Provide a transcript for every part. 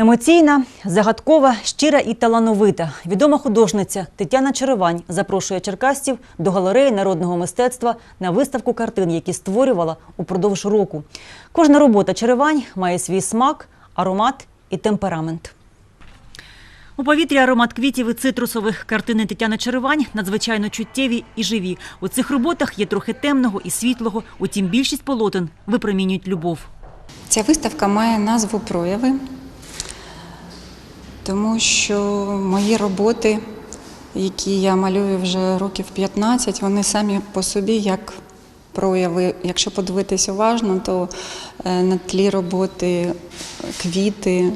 Емоційна, загадкова, щира і талановита. Відома художниця Тетяна Черевань запрошує черкасців до галереї народного мистецтва на виставку картин, які створювала упродовж року. Кожна робота Черевань має свій смак, аромат і темперамент. У повітрі аромат квітів і цитрусових картини Тетяни Черевань надзвичайно чуттєві і живі. У цих роботах є трохи темного і світлого, утім більшість полотен випромінюють любов. Ця виставка має назву Прояви, тому що мої роботи, які я малюю вже років 15, вони самі по собі як прояви. Якщо подивитись уважно, то е, на тлі роботи квіти,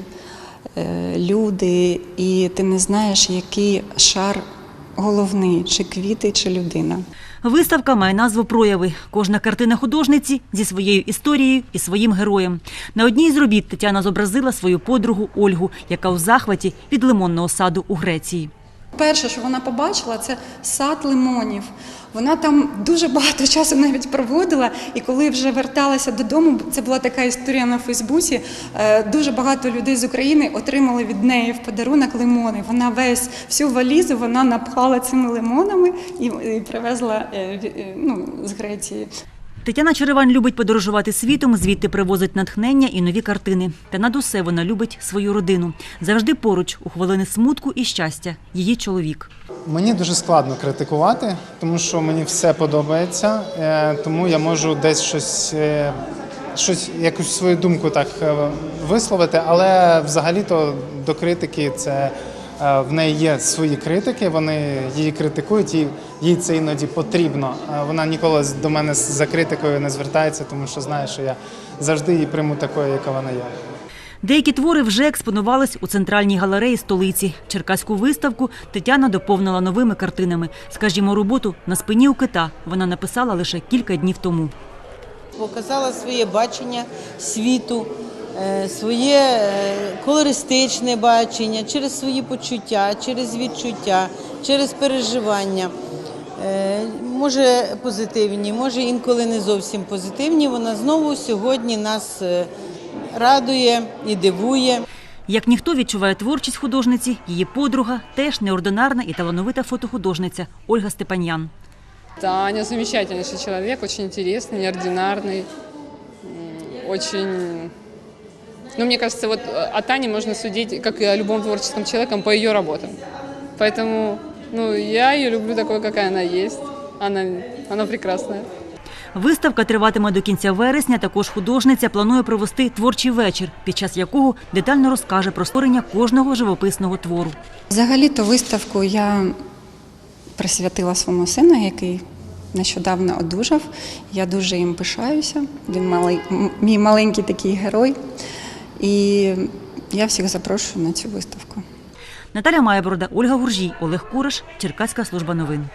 е, люди, і ти не знаєш, який шар головний, чи квіти, чи людина. Виставка має назву Прояви. Кожна картина художниці зі своєю історією і своїм героєм. На одній з робіт Тетяна зобразила свою подругу Ольгу, яка у захваті від лимонного саду у Греції. Перше, що вона побачила, це сад лимонів. Вона там дуже багато часу навіть проводила, і коли вже верталася додому, це була така історія на Фейсбуці. е, Дуже багато людей з України отримали від неї в подарунок лимони. Вона весь всю валізу вона напхала цими лимонами і, привезла е, е, ну, з Греції. Тетяна Черевань любить подорожувати світом, звідти привозить натхнення і нові картини. Та над усе вона любить свою родину. Завжди поруч у хвилини смутку і щастя. Її чоловік. Мені дуже складно критикувати, тому що мені все подобається, е, тому я можу десь щось, е, щось якусь свою думку так е, висловити, але взагалі-то до критики це. В неї є свої критики, вони її критикують, їй, їй це іноді потрібно. Е, Вона ніколи до мене з- за критикою не звертається, тому що знає, що я завжди її прийму такою, яка вона є. Деякі твори вже експонувались у центральній галереї столиці. Черкаську виставку Тетяна доповнила новими картинами. Скажімо, роботу на спині у кита вона написала лише кілька днів тому. Показала своє бачення світу, е, своє е, колористичне бачення через свої почуття, через відчуття, через переживання. Е, Може позитивні, може інколи не зовсім позитивні. Вона знову сьогодні нас е, радує і дивує. Як ніхто відчуває творчість художниці, її подруга теж неординарна і талановита фотохудожниця Ольга Степаньян. Таня замечательнейший человек, очень интересный, неординарный, м, очень... Ну, мне кажется, вот э, о Тане можно судить, как и о любом творческом человеке, по ее работам. Поэтому, ну, я ее люблю такой, какая она есть. Она, она прекрасная. Виставка триватиме до кінця вересня. Також художниця планує провести творчий вечір, під час якого детально розкаже про створення кожного живописного твору. Взагалі-то виставку я присвятила своєму сину, який нещодавно одужав. Я дуже їм пишаюся. Він малий, мій маленький такий герой. І я всіх запрошую на цю виставку. Наталя Майборода, Ольга Гуржій, Олег Куриш, Черкаська служба новин.